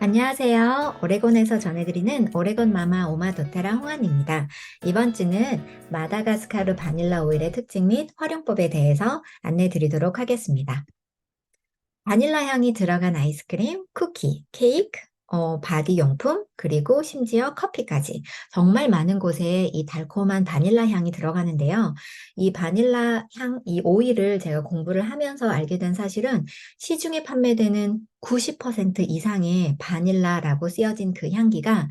안녕하세요. 오레곤에서 전해드리는 오레곤 마마 오마 도테라 홍안입니다. 이번 주는 마다가스카르 바닐라 오일의 특징 및 활용법에 대해서 안내 드리도록 하겠습니다. 바닐라 향이 들어간 아이스크림, 쿠키, 케이크, 어, 바디 용품, 그리고 심지어 커피까지 정말 많은 곳에 이 달콤한 바닐라 향이 들어가는데요. 이 바닐라 향, 이 오일을 제가 공부를 하면서 알게 된 사실은 시중에 판매되는 90% 이상의 바닐라라고 쓰여진 그 향기가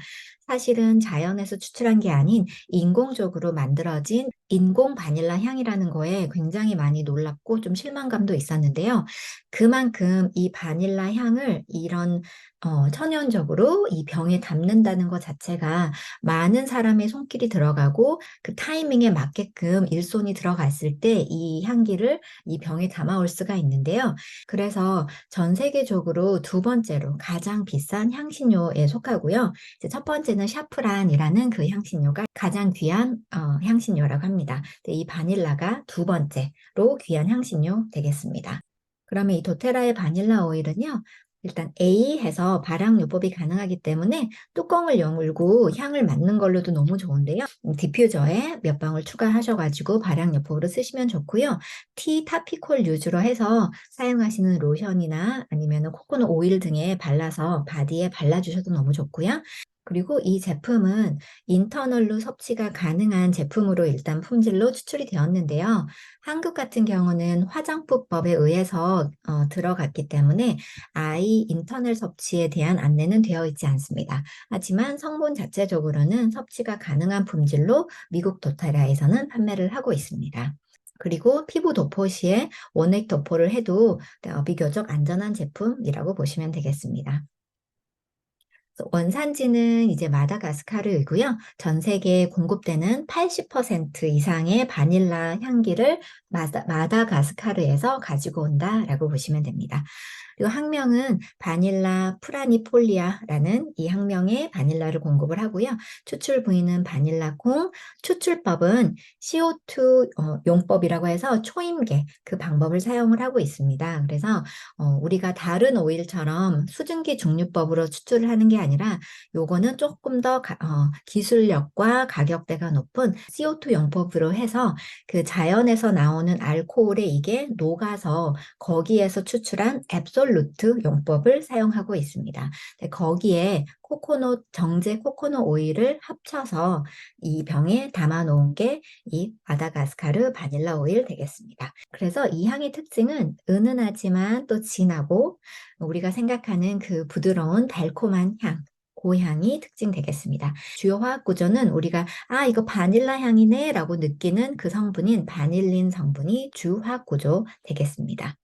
사실은 자연에서 추출한 게 아닌 인공적으로 만들어진 인공 바닐라 향이라는 거에 굉장히 많이 놀랍고 좀 실망감도 있었는데요. 그만큼 이 바닐라 향을 이런 어, 천연적으로 이 병에 담는다는 것 자체가 많은 사람의 손길이 들어가고 그 타이밍에 맞게끔 일손이 들어갔을 때 이 향기를 이 병에 담아올 수가 있는데요. 그래서 전 세계적으로 두 번째로 가장 비싼 향신료에 속하고요. 첫 번째 는 샤프란이라는 그 향신료가 가장 귀한 어, 향신료라고 합니다. 이 바닐라가 두 번째로 귀한 향신료 되겠습니다. 그러면 이 도테라의 바닐라 오일은요, 일단 A 해서 발향 요법이 가능하기 때문에 뚜껑을 여물고 향을 맡는 걸로도 너무 좋은데요. 음, 디퓨저에 몇 방울 추가하셔가지고 발향 요법으로 쓰시면 좋고요. 티 타피콜 유주로 해서 사용하시는 로션이나 아니면 코코넛 오일 등에 발라서 바디에 발라주셔도 너무 좋고요. 그리고 이 제품은 인터널로 섭취가 가능한 제품으로 일단 품질로 추출이 되었는데요. 한국 같은 경우는 화장품법에 의해서 어, 들어갔기 때문에 아이 인터널 섭취에 대한 안내는 되어 있지 않습니다. 하지만 성분 자체적으로는 섭취가 가능한 품질로 미국 도타라에서는 판매를 하고 있습니다. 그리고 피부 도포 시에 원액 도포를 해도 어, 비교적 안전한 제품이라고 보시면 되겠습니다. 원산지는 이제 마다가스카르이고요. 전 세계에 공급되는 80% 이상의 바닐라 향기를 마다, 마다가스카르에서 가지고 온다라고 보시면 됩니다. 그리고 학명은 바닐라 프라니폴리아라는 이 학명의 바닐라를 공급을 하고요. 추출 부위는 바닐라콩, 추출법은 CO2 어, 용법이라고 해서 초임계 그 방법을 사용을 하고 있습니다. 그래서 어, 우리가 다른 오일처럼 수증기 중류법으로 추출을 하는 게 아니라 요거는 조금 더 가, 어, 기술력과 가격대가 높은 CO2 용법으로 해서 그 자연에서 나오는 알코올에 이게 녹아서 거기에서 추출한 앱솔 앱솔루트 용법을 사용하고 있습니다. 거기에 코코넛 정제 코코넛 오일을 합쳐서 이 병에 담아 놓은 게 이 마다가스카르 바닐라 오일 되겠습니다. 그래서 이 향의 특징은 은은하지만 또 진하고 우리가 생각하는 그 부드러운 달콤한 향 고향이 특징 되겠습니다. 주요 화학 구조는 우리가 아 이거 바닐라 향이네 라고 느끼는 그 성분인 바닐린 성분이 주 화학 구조 되겠습니다.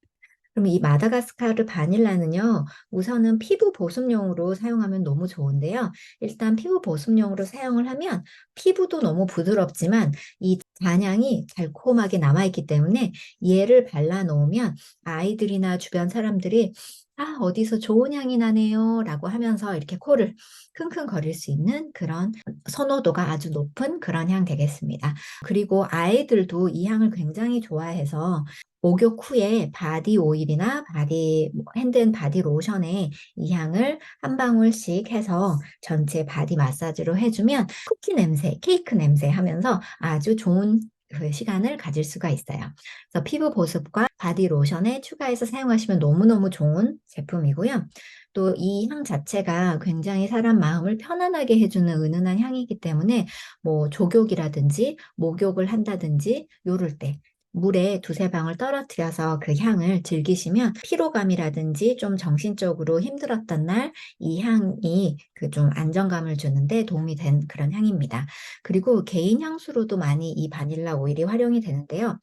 그럼 이 마다가스카르 바닐라는요, 우선은 피부 보습용으로 사용하면 너무 좋은데요. 일단 피부 보습용으로 사용을 하면 피부도 너무 부드럽지만 이 잔향이 달콤하게 남아있기 때문에 얘를 발라놓으면 아이들이나 주변 사람들이 아, 어디서 좋은 향이 나네요. 라고 하면서 이렇게 코를 킁킁거릴 수 있는 그런 선호도가 아주 높은 그런 향 되겠습니다. 그리고 아이들도 이 향을 굉장히 좋아해서 목욕 후에 바디 오일이나 바디 뭐 핸드앤 바디 로션에 이 향을 한 방울씩 해서 전체 바디 마사지로 해주면 쿠키 냄새, 케이크 냄새 하면서 아주 좋은 그 시간을 가질 수가 있어요. 그래서 피부 보습과 바디 로션에 추가해서 사용하시면 너무너무 좋은 제품이고요. 또 이 향 자체가 굉장히 사람 마음을 편안하게 해주는 은은한 향이기 때문에 뭐 조욕이라든지 목욕을 한다든지 요럴 때 물에 두세 방울 떨어뜨려서 그 향을 즐기시면 피로감이라든지 좀 정신적으로 힘들었던 날 이 향이 그 좀 안정감을 주는데 도움이 된 그런 향입니다. 그리고 개인 향수로도 많이 이 바닐라 오일이 활용이 되는데요.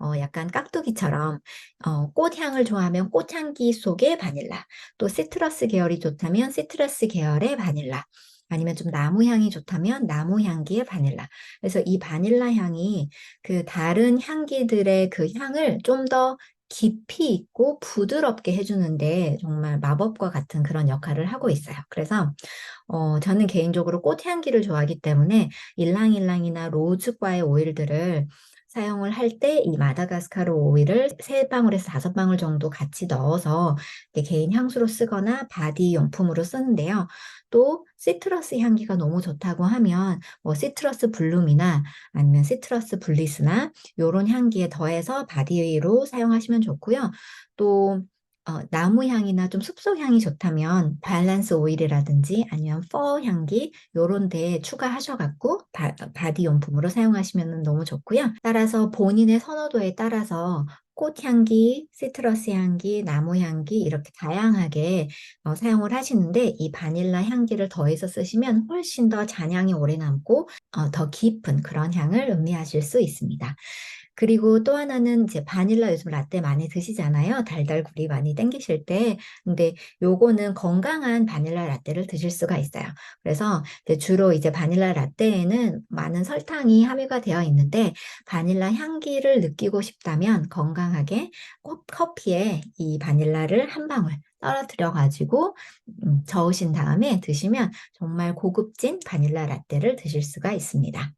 어, 약간 깍두기처럼 어, 꽃향을 좋아하면 꽃향기 속의 바닐라, 또 시트러스 계열이 좋다면 시트러스 계열의 바닐라, 아니면 좀 나무 향이 좋다면 나무 향기의 바닐라. 그래서 이 바닐라 향이 그 다른 향기들의 그 향을 좀 더 깊이 있고 부드럽게 해주는데 정말 마법과 같은 그런 역할을 하고 있어요. 그래서 어, 저는 개인적으로 꽃 향기를 좋아하기 때문에 일랑일랑이나 로즈과의 오일들을 사용을 할 때 이 마다가스카르 오일을 세 방울에서 다섯 방울 정도 같이 넣어서 개인 향수로 쓰거나 바디 용품으로 쓰는데요. 또 시트러스 향기가 너무 좋다고 하면 뭐 시트러스 블룸이나 아니면 시트러스 블리스나 요런 향기에 더해서 바디로 사용하시면 좋고요. 또 어, 나무 향이나 좀 숲속 향이 좋다면 밸런스 오일이라든지 아니면 퍼 향기 요런 데 추가하셔갖고 바, 바디 용품으로 사용하시면 너무 좋고요. 따라서 본인의 선호도에 따라서 꽃향기, 시트러스 향기, 나무 향기 이렇게 다양하게 어, 사용을 하시는데 이 바닐라 향기를 더해서 쓰시면 훨씬 더 잔향이 오래 남고 어, 더 깊은 그런 향을 음미하실 수 있습니다. 그리고 또 하나는 이제 바닐라 요즘 라떼 많이 드시잖아요. 달달구리 많이 땡기실 때. 근데 요거는 건강한 바닐라 라떼를 드실 수가 있어요. 그래서 이제 주로 이제 바닐라 라떼에는 많은 설탕이 함유가 되어 있는데 바닐라 향기를 느끼고 싶다면 건강하게 꼭 커피에 이 바닐라를 한 방울 떨어뜨려 가지고 음, 저으신 다음에 드시면 정말 고급진 바닐라 라떼를 드실 수가 있습니다.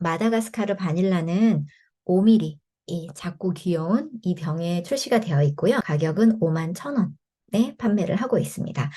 마다가스카르 바닐라는 5ml 이 작고 귀여운 이 병에 출시가 되어 있고요. 가격은 5만 1,000원에 판매를 하고 있습니다.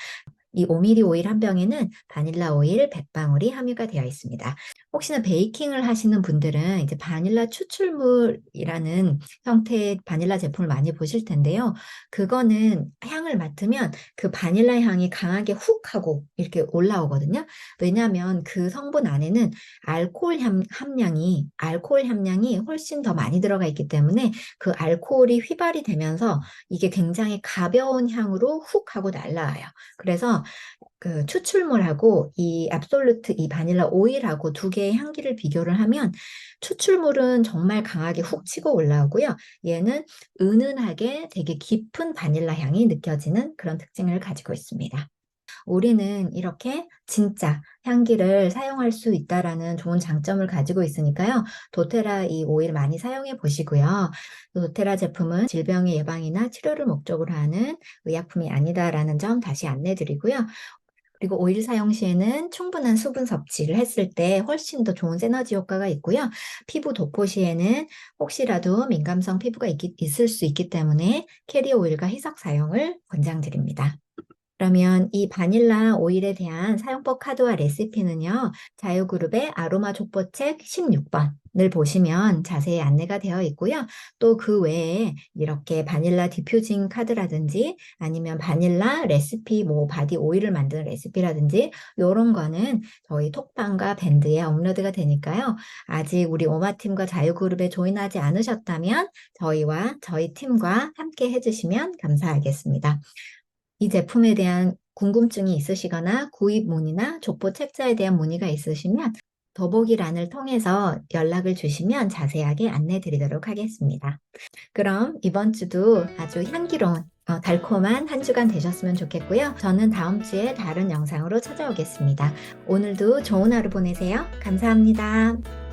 이 5ml 오일 한 병에는 바닐라 오일 100방울이 함유가 되어 있습니다. 혹시나 베이킹을 하시는 분들은 이제 바닐라 추출물이라는 형태의 바닐라 제품을 많이 보실 텐데요. 그거는 향을 맡으면 그 바닐라 향이 강하게 훅 하고 이렇게 올라오거든요. 왜냐하면 그 성분 안에는 알코올 함, 함량이 알코올 함량이 훨씬 더 많이 들어가 있기 때문에 그 알코올이 휘발이 되면서 이게 굉장히 가벼운 향으로 훅 하고 날라와요. 그래서 그 추출물하고 이 absolute 이 바닐라 오일하고 두 개의 향기를 비교를 하면 추출물은 정말 강하게 훅 치고 올라오고요. 얘는 은은하게 되게 깊은 바닐라 향이 느껴지는 그런 특징을 가지고 있습니다. 우리는 이렇게 진짜 향기를 사용할 수 있다라는 좋은 장점을 가지고 있으니까요. 도테라 이 오일 많이 사용해 보시고요. 도테라 제품은 질병의 예방이나 치료를 목적으로 하는 의약품이 아니다라는 점 다시 안내 드리고요. 그리고 오일 사용 시에는 충분한 수분 섭취를 했을 때 훨씬 더 좋은 세너지 효과가 있고요. 피부 도포 시에는 혹시라도 민감성 피부가 있, 있을 수 있기 때문에 캐리어 오일과 희석 사용을 권장드립니다. 그러면 이 바닐라 오일에 대한 사용법 카드와 레시피는요, 자유그룹의 아로마 족보책 16번을 보시면 자세히 안내가 되어 있고요. 또 그 외에 이렇게 바닐라 디퓨징 카드라든지 아니면 바닐라 레시피, 뭐 바디 오일을 만드는 레시피라든지 이런 거는 저희 톡방과 밴드에 업로드가 되니까요. 아직 우리 오마팀과 자유그룹에 조인하지 않으셨다면 저희와 저희 팀과 함께 해주시면 감사하겠습니다. 이 제품에 대한 궁금증이 있으시거나 구입 문의나 족보 책자에 대한 문의가 있으시면 더보기란을 통해서 연락을 주시면 자세하게 안내 드리도록 하겠습니다. 그럼 이번 주도 아주 향기로운 어, 달콤한 한 주간 되셨으면 좋겠고요. 저는 다음 주에 다른 영상으로 찾아오겠습니다. 오늘도 좋은 하루 보내세요. 감사합니다.